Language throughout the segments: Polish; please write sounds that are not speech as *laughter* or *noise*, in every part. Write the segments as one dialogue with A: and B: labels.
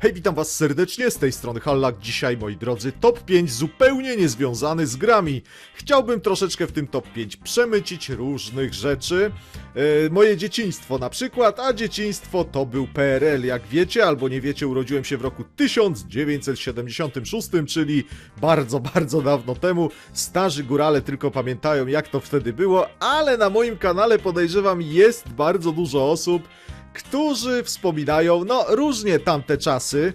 A: Hej, witam was serdecznie, z tej strony Hallak. Dzisiaj, moi drodzy, top 5 zupełnie niezwiązany z grami. Chciałbym troszeczkę w tym top 5 przemycić różnych rzeczy. E, moje dzieciństwo na przykład, a dzieciństwo to był PRL. Jak wiecie albo nie wiecie, urodziłem się w roku 1976, czyli bardzo, *laughs* bardzo dawno temu. Starzy górale tylko pamiętają, jak to wtedy było, ale na moim kanale podejrzewam jest bardzo dużo osób, którzy wspominają, no różnie tamte czasy.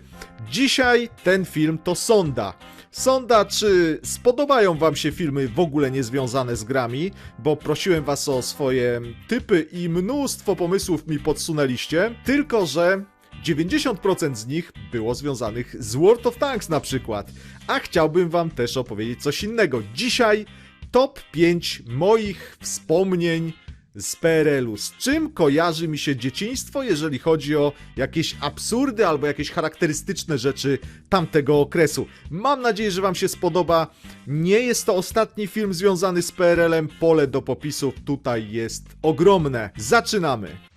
A: Dzisiaj ten film to sonda. Sonda, czy spodobają wam się filmy w ogóle niezwiązane z grami, bo prosiłem was o swoje typy i mnóstwo pomysłów mi podsunęliście, tylko że 90% z nich było związanych z World of Tanks na przykład. A chciałbym wam też opowiedzieć coś innego. Dzisiaj top 5 moich wspomnień z PRL-u. Z czym kojarzy mi się dzieciństwo, jeżeli chodzi o jakieś absurdy albo jakieś charakterystyczne rzeczy tamtego okresu? Mam nadzieję, że Wam się spodoba. Nie jest to ostatni film związany z PRL-em. Pole do popisów tutaj jest ogromne. Zaczynamy.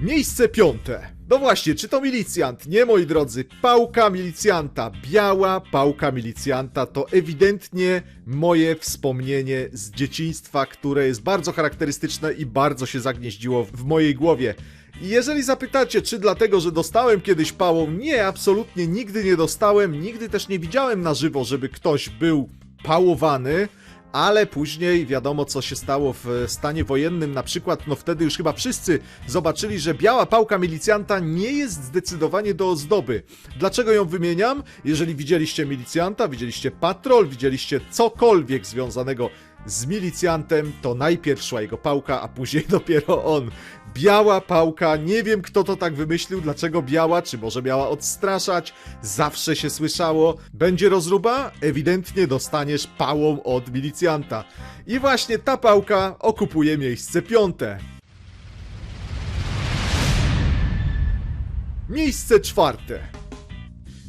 A: Miejsce piąte. No właśnie, czy to milicjant? Nie, moi drodzy, pałka milicjanta, biała pałka milicjanta to ewidentnie moje wspomnienie z dzieciństwa, które jest bardzo charakterystyczne i bardzo się zagnieździło w mojej głowie. Jeżeli zapytacie, czy dlatego, że dostałem kiedyś pałą, nie, absolutnie nigdy nie dostałem, nigdy też nie widziałem na żywo, żeby ktoś był pałowany ale później wiadomo co się stało w stanie wojennym, na przykład, no wtedy już chyba wszyscy zobaczyli, że biała pałka milicjanta nie jest zdecydowanie do ozdoby. Dlaczego ją wymieniam? Jeżeli widzieliście milicjanta, widzieliście patrol, widzieliście cokolwiek związanego z milicjantem, to najpierw szła jego pałka, a później *laughs* dopiero on. Biała pałka, nie wiem kto to tak wymyślił, dlaczego biała, czy może miała odstraszać, zawsze się słyszało. Będzie rozruba? Ewidentnie dostaniesz pałą od milicjanta. I właśnie ta pałka okupuje miejsce piąte. Miejsce czwarte.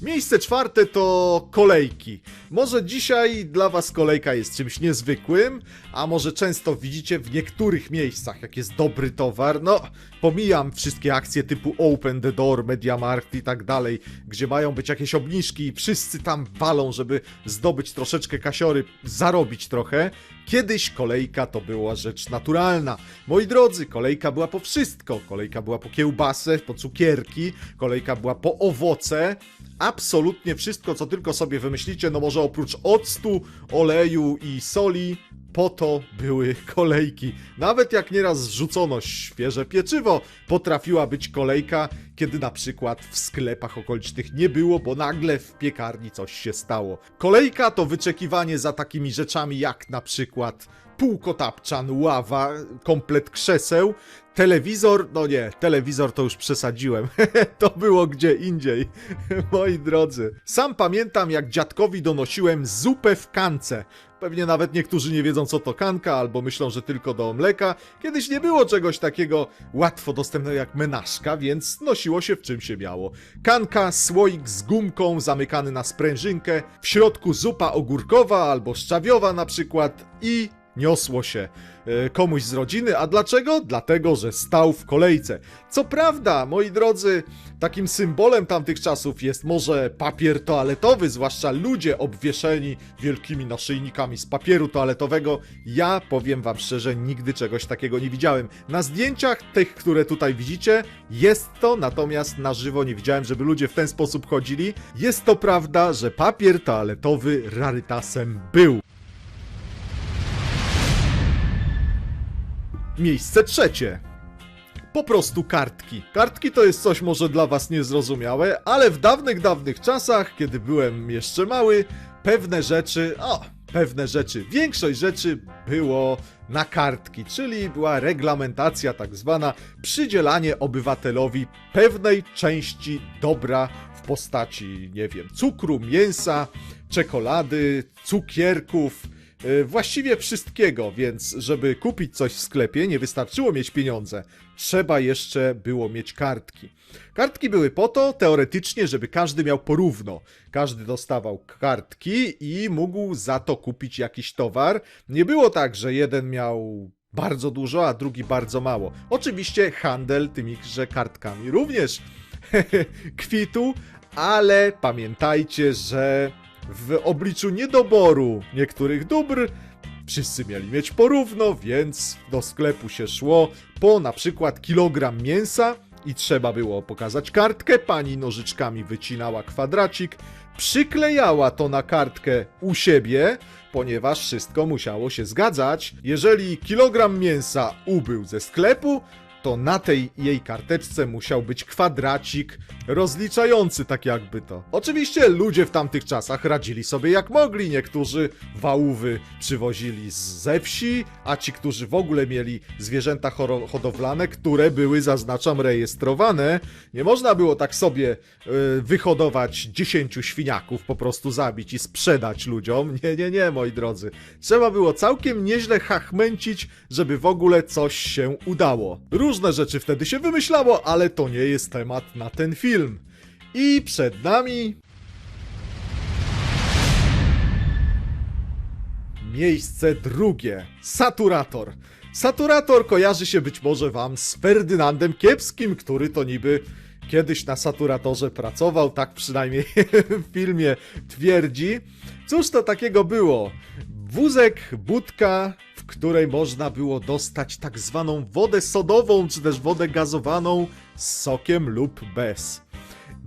A: Miejsce czwarte to kolejki. Może dzisiaj dla Was kolejka jest czymś niezwykłym, a może często widzicie w niektórych miejscach, jak jest dobry towar. No, pomijam wszystkie akcje typu Open the Door, Mediamarkt i tak dalej, gdzie mają być jakieś obniżki i wszyscy tam walą, żeby zdobyć troszeczkę kasiory, zarobić trochę. Kiedyś kolejka to była rzecz naturalna. Moi drodzy, kolejka była po wszystko. Kolejka była po kiełbasę, po cukierki, kolejka była po owoce. Absolutnie wszystko, co tylko sobie wymyślicie, no może oprócz octu, oleju i soli, po to były *laughs* kolejki. Nawet jak nieraz zrzucono świeże pieczywo, potrafiła być kolejka, kiedy na przykład w sklepach okolicznych nie było, bo nagle w piekarni coś się stało. Kolejka to wyczekiwanie za takimi rzeczami jak na przykład półkotapczan, ława, komplet krzeseł, telewizor, no nie, telewizor to już przesadziłem, *laughs* to było gdzie indziej, *laughs* moi drodzy. Sam pamiętam jak dziadkowi donosiłem zupę w kance. Pewnie nawet niektórzy nie wiedzą co to kanka, albo myślą, że tylko do mleka. Kiedyś nie było czegoś takiego łatwo dostępnego jak menażka, więc nosiło się w czym się miało. Kanka, słoik z gumką zamykany na sprężynkę, w środku zupa ogórkowa albo szczawiowa na przykład i niosło się e, komuś z rodziny. A dlaczego? Dlatego, że stał w kolejce. Co prawda, moi drodzy, takim symbolem tamtych czasów jest może papier toaletowy, zwłaszcza ludzie obwieszeni wielkimi naszyjnikami z papieru toaletowego. Ja powiem wam szczerze, nigdy czegoś takiego nie widziałem. Na zdjęciach tych, które tutaj widzicie, jest to, natomiast na żywo nie widziałem, żeby ludzie w ten sposób chodzili. Jest to prawda, że papier toaletowy rarytasem był. Miejsce trzecie. Po prostu kartki. Kartki to jest coś może dla was niezrozumiałe, ale w dawnych, dawnych czasach, kiedy byłem jeszcze mały, pewne rzeczy, o, pewne rzeczy, większość rzeczy było na kartki, czyli była reglamentacja tak zwana, przydzielanie obywatelowi pewnej części dobra w postaci, nie wiem, cukru, mięsa, czekolady, cukierków, właściwie wszystkiego, więc żeby kupić coś w sklepie, nie wystarczyło mieć pieniądze. Trzeba jeszcze było mieć kartki. Kartki były po to, teoretycznie, żeby każdy miał porówno. Każdy dostawał kartki i mógł za to kupić jakiś towar. Nie było tak, że jeden miał bardzo dużo, a drugi bardzo mało. Oczywiście handel tymiże kartkami również *laughs* kwitł, ale pamiętajcie, że w obliczu niedoboru niektórych dóbr wszyscy mieli mieć porówno, więc do sklepu się szło po na przykład kilogram mięsa i trzeba było pokazać kartkę, pani nożyczkami wycinała kwadracik, przyklejała to na kartkę u siebie, ponieważ wszystko musiało się zgadzać. Jeżeli kilogram mięsa ubył ze sklepu, to na tej jej karteczce musiał być kwadracik rozliczający tak jakby to. Oczywiście ludzie w tamtych czasach radzili sobie jak mogli. Niektórzy wałówy przywozili ze wsi, a ci, którzy w ogóle mieli zwierzęta hodowlane, które były, zaznaczam, rejestrowane, nie można było tak sobie y, wyhodować 10 świniaków, po prostu zabić i sprzedać ludziom. *laughs* Nie, nie, nie, moi drodzy. Trzeba było całkiem nieźle hachmęcić, żeby w ogóle coś się udało. Różne rzeczy wtedy się wymyślało, ale to nie jest temat na ten film. I przed nami Miejsce drugie. Saturator. Saturator kojarzy się być może wam z Ferdynandem Kiepskim, który to niby kiedyś na saturatorze pracował, tak przynajmniej *laughs* w filmie twierdzi. Cóż to takiego było? Wózek, budka, której można było dostać tak zwaną wodę sodową, czy też wodę gazowaną z sokiem lub bez.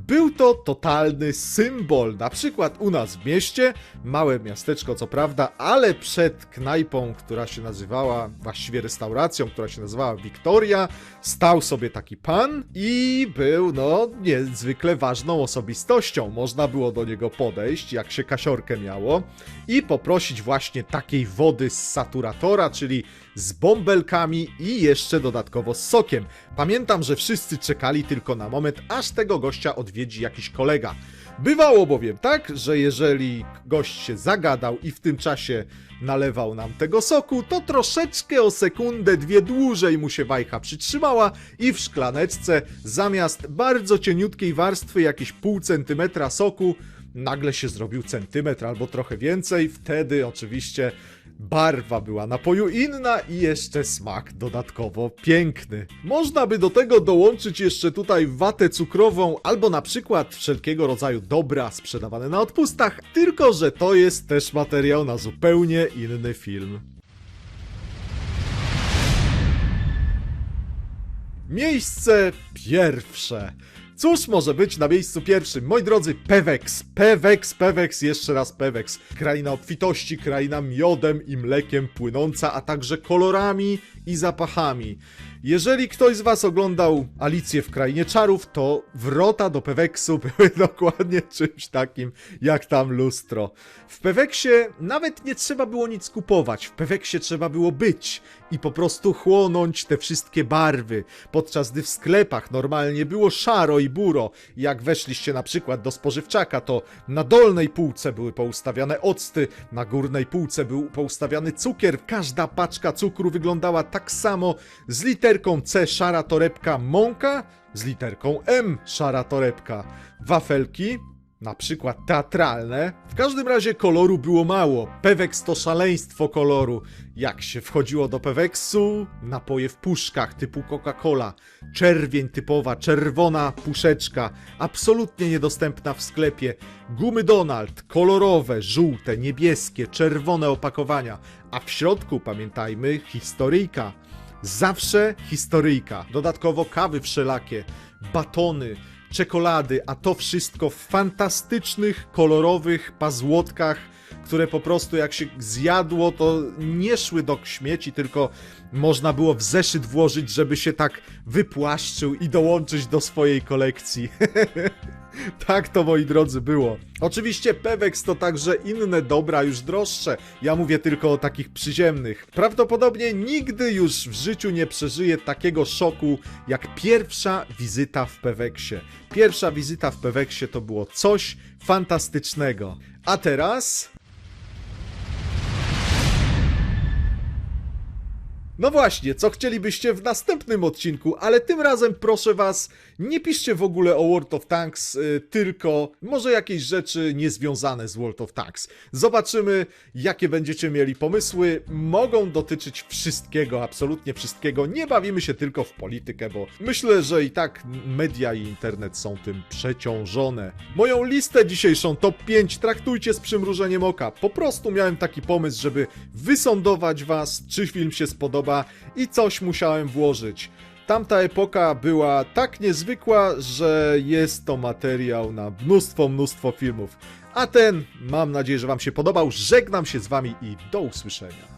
A: Był to totalny symbol. Na przykład u nas w mieście, małe miasteczko co prawda, ale przed knajpą, która się nazywała, właściwie restauracją, która się nazywała Wiktoria, stał sobie taki pan i był, no, niezwykle ważną osobistością. Można było do niego podejść, jak się kasiorkę miało, i poprosić właśnie takiej wody z saturatora, czyli z bąbelkami i jeszcze dodatkowo z sokiem. Pamiętam, że wszyscy czekali tylko na moment, aż tego gościa odwiedzi jakiś kolega. Bywało bowiem tak, że jeżeli gość się zagadał i w tym czasie nalewał nam tego soku, to troszeczkę o sekundę, dwie dłużej mu się wajcha przytrzymała i w szklaneczce zamiast bardzo cieniutkiej warstwy, jakieś pół centymetra soku, nagle się zrobił centymetr albo trochę więcej. Wtedy oczywiście barwa była napoju inna i jeszcze smak dodatkowo piękny. Można by do tego dołączyć jeszcze tutaj watę cukrową albo na przykład wszelkiego rodzaju dobra sprzedawane na odpustach, tylko że to jest też materiał na zupełnie inny film. Miejsce pierwsze. Cóż może być na miejscu pierwszym? Moi drodzy, Pewex, Pewex, Pewex, jeszcze raz Pewex. Kraina obfitości, kraina miodem i mlekiem płynąca, a także kolorami i zapachami. Jeżeli ktoś z was oglądał Alicję w Krainie Czarów, to wrota do Peweksu *laughs* były dokładnie czymś takim, jak tam lustro. W Peweksie nawet nie trzeba było nic kupować, w Peweksie trzeba było być i po prostu chłonąć te wszystkie barwy, podczas gdy w sklepach normalnie było szaro i buro. Jak weszliście na przykład do spożywczaka, to na dolnej półce były poustawiane octy, na górnej półce był poustawiany cukier. Każda paczka cukru wyglądała tak samo, z literką C szara torebka mąka, z literką M szara torebka. Wafelki, na przykład teatralne. W każdym razie koloru było mało. Peweks to szaleństwo koloru. Jak się wchodziło do Peweksu, napoje w puszkach typu Coca-Cola, czerwień typowa, czerwona puszeczka, absolutnie niedostępna w sklepie, gumy Donald, kolorowe, żółte, niebieskie, czerwone opakowania, a w środku, pamiętajmy, historyjka. Zawsze historyjka. Dodatkowo kawy wszelakie, batony, czekolady, a to wszystko w fantastycznych, kolorowych pazłotkach, które po prostu jak się zjadło, to nie szły do śmieci, tylko można było w zeszyt włożyć, żeby się tak wypłaszczył i dołączyć do swojej kolekcji. *laughs* Tak to, moi drodzy, było. Oczywiście Pewex to także inne dobra, już droższe. Ja mówię tylko o takich przyziemnych. Prawdopodobnie nigdy już w życiu nie przeżyję takiego szoku, jak pierwsza wizyta w Peweksie. Pierwsza wizyta w Peweksie to było coś fantastycznego. A teraz No właśnie, co chcielibyście w następnym odcinku, ale tym razem proszę was, nie piszcie w ogóle o World of Tanks, y, tylko może jakieś rzeczy niezwiązane z World of Tanks. Zobaczymy, jakie będziecie mieli pomysły. Mogą dotyczyć wszystkiego, absolutnie wszystkiego. Nie bawimy się tylko w politykę, bo myślę, że i tak media i internet są tym przeciążone. Moją listę dzisiejszą top 5 traktujcie z przymrużeniem oka. Po prostu miałem taki pomysł, żeby wysądować was, czy film się spodoba i coś musiałem włożyć. Tamta epoka była tak niezwykła, że jest to materiał na mnóstwo, mnóstwo filmów. A ten, mam nadzieję, że Wam się podobał. Żegnam się z Wami i do usłyszenia.